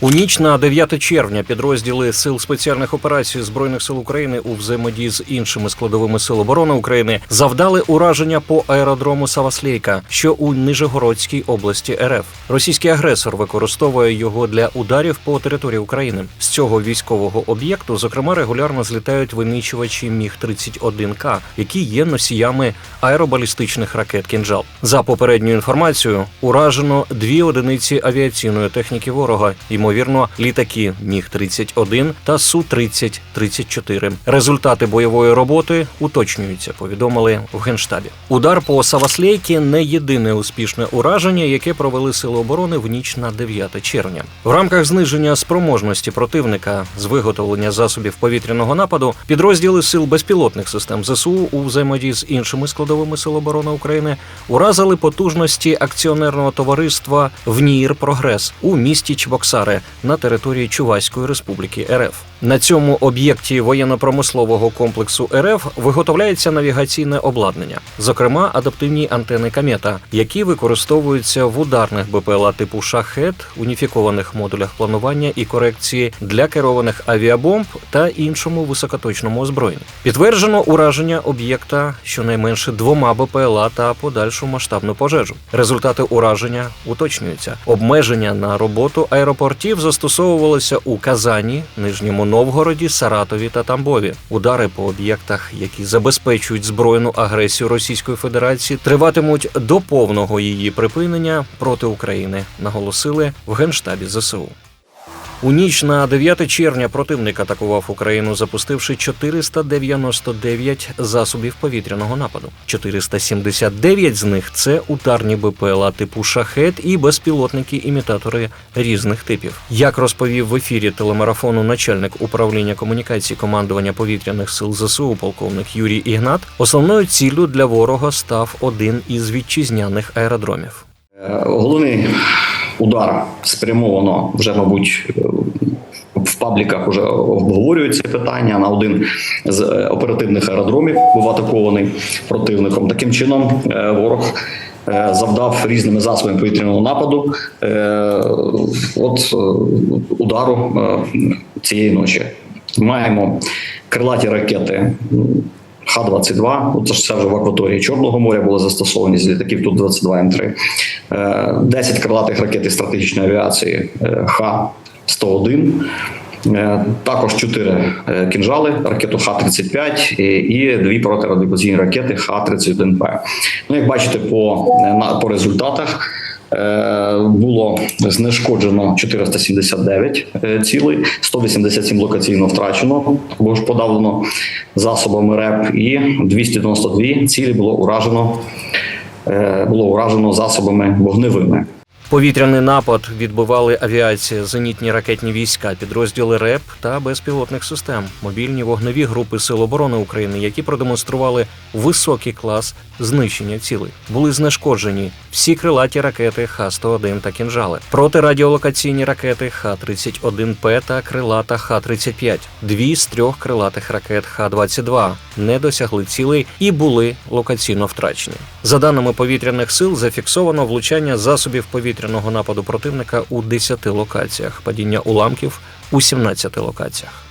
У ніч на 9 червня підрозділи сил спеціальних операцій збройних сил України у взаємодії з іншими складовими сил оборони України завдали ураження по аеродрому Саваслейка, що у Нижегородській області РФ. Російський агресор використовує його для ударів по території України. З цього військового об'єкту, зокрема, регулярно злітають винищувачі Міг 31 к які є носіями аеробалістичних ракет «Кінжал». За попередньою інформацією, уражено дві одиниці авіаційної техніки ворога, ймовірно, літаки Міг 31 та Су 30 34 Результати бойової роботи уточнюються. Повідомили в генштабі. Удар по Саваслейкі не єдине успішне ураження, яке провели сили оборони в ніч на 9 червня. В рамках зниження спроможності противника з виготовлення засобів повітряного нападу підрозділи сил безпілотних систем ЗСУ у взаємодії з іншими складовими сил оборони України уразили потужності акціонерного товариства ВНІР Прогрес у місті Чебоксари на території Чуваської Республіки РФ. На цьому об'єкті воєнно-промислового комплексу РФ виготовляється навігаційне обладнання, зокрема адаптивні антени Камета, які використовуються в ударних БПЛА типу шахет, уніфікованих модулях планування і корекції для керованих авіабомб та іншому високоточному озброєнні. Підтверджено ураження об'єкта щонайменше двома БПЛА та подальшу масштабну пожежу. Результати ураження уточнюються. Обмеження на роботу аеропортів застосовувалися у Казані, Нижньому Новгороді, Саратові та Тамбові. Удари по об'єктах, які забезпечують збройну агресію Російської Федерації, триватимуть до повного її припинення проти України, наголосили в генштабі ЗСУ. У ніч на 9 червня противник атакував Україну, запустивши 499 засобів повітряного нападу. 479 з них це ударні БПЛА типу шахет і безпілотники-імітатори різних типів. Як розповів в ефірі телемарафону начальник управління комунікацій командування повітряних сил ЗСУ, полковник Юрій Ігнат, основною ціллю для ворога став один із вітчизняних аеродромів. Е, Головний удар спрямовано вже, мабуть, в пабліках вже обговорюють це питання на один з е, оперативних аеродромів, був атакований противником. Таким чином, е, ворог. е, Завдав різними засобами повітряного нападу от удару цієї ночі. Маємо крилаті ракети Х-22, ну, це ж це вже в акваторії Чорного моря були застосовані з літаків Ту-22 М3. Е, 10 крилатих ракет із стратегічної авіації е, Х-101. Е, Також 4 кінжали, ракету Х-35 і, дві протирадіаційні ракети Х-31П. Ну, як бачите, по, е, по результатах е, було знешкоджено 479 е, цілей, 187 локаційно втрачено або ж подавлено засобами РЕП, і 292 цілі було уражено, е, було уражено засобами вогневими. Повітряний напад відбивали авіація, зенітні ракетні війська, підрозділи РЕП та безпілотних систем, мобільні вогневі групи Сил оборони України, які продемонстрували високий клас знищення цілей. Були знешкоджені всі крилаті ракети Х-101 та кінжали, протирадіолокаційні ракети Х-31П та крилата Х-35. Дві з трьох крилатих ракет Х-22 не досягли цілей і були локаційно втрачені. За даними повітряних сил, зафіксовано влучання засобів повітряного нападу противника у 10 локаціях, падіння уламків у 17 локаціях.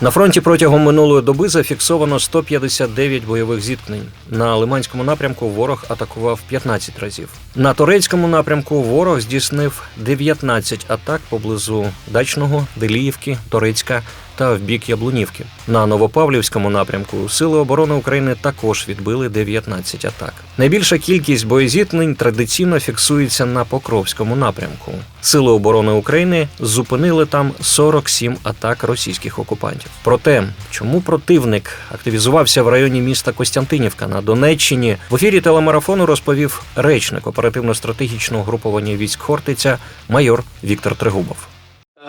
На фронті протягом минулої доби зафіксовано 159 бойових зіткнень. На Лиманському напрямку ворог атакував 15 разів. На турецькому напрямку ворог здійснив 19 атак поблизу Дачного, Деліївки, Торецька та в бік Яблунівки. На Новопавлівському напрямку Сили оборони України також відбили 19 атак. Найбільша кількість боєзіткнень традиційно фіксується на Покровському напрямку. Сили оборони України зупинили там 47 атак російських окупантів. Проте, чому противник активізувався в районі міста Костянтинівка на Донеччині, в ефірі телемарафону розповів речник оперативно-стратегічного групування військ Хортиця майор Віктор Трегубов.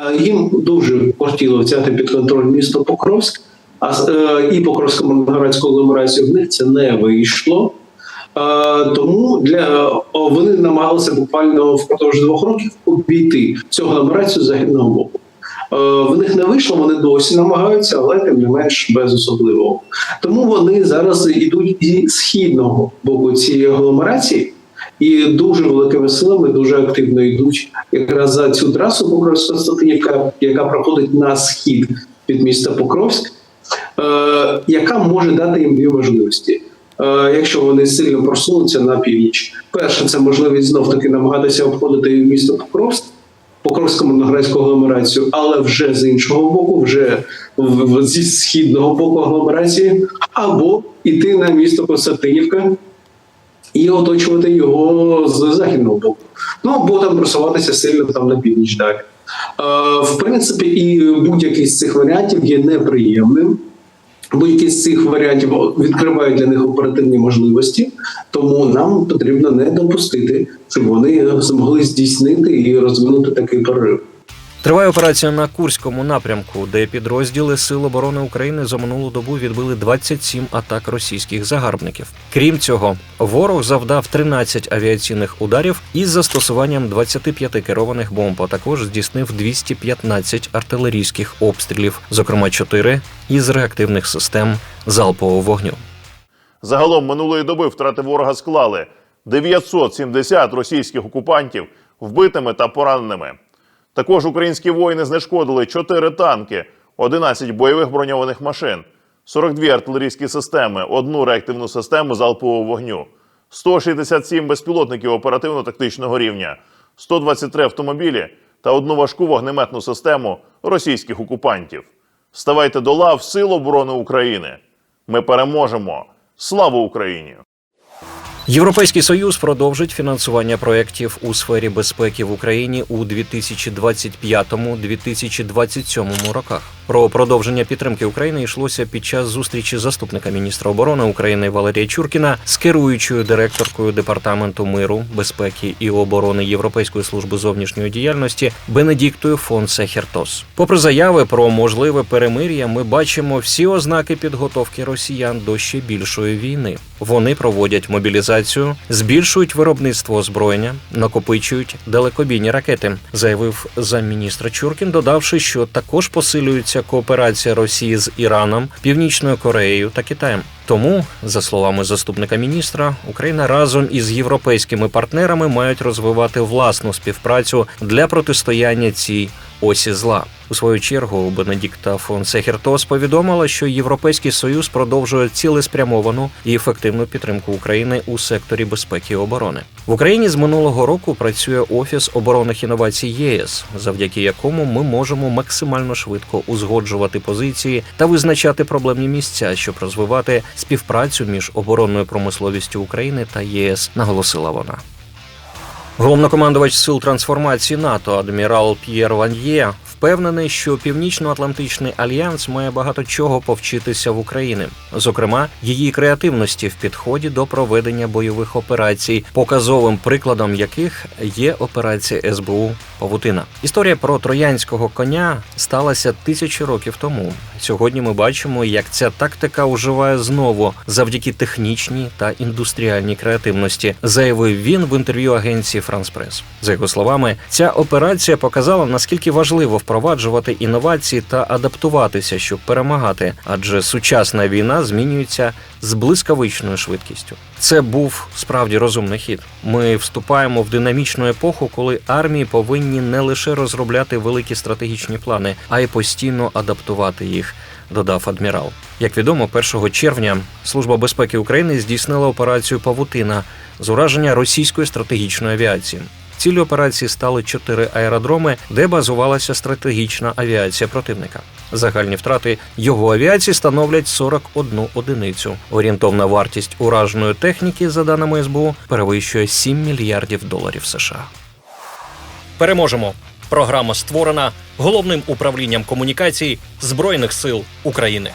Е, Їм дуже хотіло взяти під контроль місто Покровськ, а е, і Покровська Миргородську агломерацію в них це не вийшло. Е, Тому для вони намагалися буквально впродовж двох років обійти цю агломерацію західного боку. В них не вийшло, вони досі намагаються, але тим не менш без особливого. Тому вони зараз йдуть зі східного боку цієї агломерації і дуже великими силами, дуже активно йдуть якраз за цю трасу Покровська-Статинівка, яка проходить на схід від міста Покровськ, е, яка може дати їм дві можливості. Е, Якщо вони сильно просунуться на північ, перше це можливість знов таки намагатися обходити місто Покровськ, Покровську моноградську агломерацію, але вже з іншого боку, вже зі східного боку агломерації, або йти на місто Константинівка і оточувати його з західного боку. Ну або там просуватися сильно там на північ далі. Е, в принципі, і будь-який з цих варіантів є неприємним. Будь-які з цих варіантів відкривають для них оперативні можливості, тому нам потрібно не допустити, щоб вони змогли здійснити і розвинути такий прорив. Триває операція на Курському напрямку, де підрозділи Сил оборони України за минулу добу відбили 27 атак російських загарбників. Крім цього, ворог завдав 13 авіаційних ударів із застосуванням 25 керованих бомб, а також здійснив 215 артилерійських обстрілів, зокрема 4 із реактивних систем залпового вогню. Загалом минулої доби втрати ворога склали 970 російських окупантів вбитими та пораненими. Також українські воїни знешкодили 4 танки, 11 бойових броньованих машин, 42 артилерійські системи, одну реактивну систему залпового вогню, 167 безпілотників оперативно-тактичного рівня, 123 автомобілі та одну важку вогнеметну систему російських окупантів. Ставайте до лав Сил оборони України. Ми переможемо! Слава Україні! Європейський союз продовжить фінансування проєктів у сфері безпеки в Україні у 2025-2027 роках. Про продовження підтримки України йшлося під час зустрічі заступника міністра оборони України Валерія Чуркіна з керуючою директоркою департаменту миру, безпеки і оборони Європейської служби зовнішньої діяльності Бенедіктою фон Сехертос. Попри заяви про можливе перемир'я, ми бачимо всі ознаки підготовки росіян до ще більшої війни. Вони проводять мобілізацію, збільшують виробництво озброєння, накопичують далекобійні ракети, заявив замміністра Чуркін, додавши, що також посилюється кооперація Росії з Іраном, Північною Кореєю та Китаєм. Тому, за словами заступника міністра, Україна разом із європейськими партнерами мають розвивати власну співпрацю для протистояння цій осі зла. У свою чергу Бенедікта фон Сехертос повідомила, що Європейський Союз продовжує цілеспрямовану і ефективну підтримку України у секторі безпеки і оборони. В Україні з минулого року працює офіс оборонних інновацій ЄС, завдяки якому ми можемо максимально швидко узгоджувати позиції та визначати проблемні місця, щоб розвивати співпрацю між оборонною промисловістю України та ЄС, наголосила вона. Головнокомандувач сил трансформації НАТО адмірал П'єр Ван'є впевнений, що Північно-Атлантичний альянс має багато чого повчитися в Україні, зокрема її креативності в підході до проведення бойових операцій, показовим прикладом яких є операція СБУ Павутина. Історія про троянського коня сталася тисячі років тому. Сьогодні ми бачимо, як ця тактика уживає знову завдяки технічній та індустріальній креативності, заявив він в інтерв'ю агенції Press. За його словами, ця операція показала наскільки важливо впроваджувати інновації та адаптуватися, щоб перемагати, адже сучасна війна змінюється з блискавичною швидкістю. Це був справді розумний хід. Ми вступаємо в динамічну епоху, коли армії повинні не лише розробляти великі стратегічні плани, а й постійно адаптувати їх. Додав адмірал. Як відомо, 1 червня Служба безпеки України здійснила операцію Павутина з ураження російської стратегічної авіації. Цілі операції стали чотири аеродроми, де базувалася стратегічна авіація противника. Загальні втрати його авіації становлять 41 одиницю. Орієнтовна вартість ураженої техніки, за даними СБУ, перевищує 7 мільярдів доларів США. Переможемо. Програма створена головним управлінням комунікацій Збройних сил України.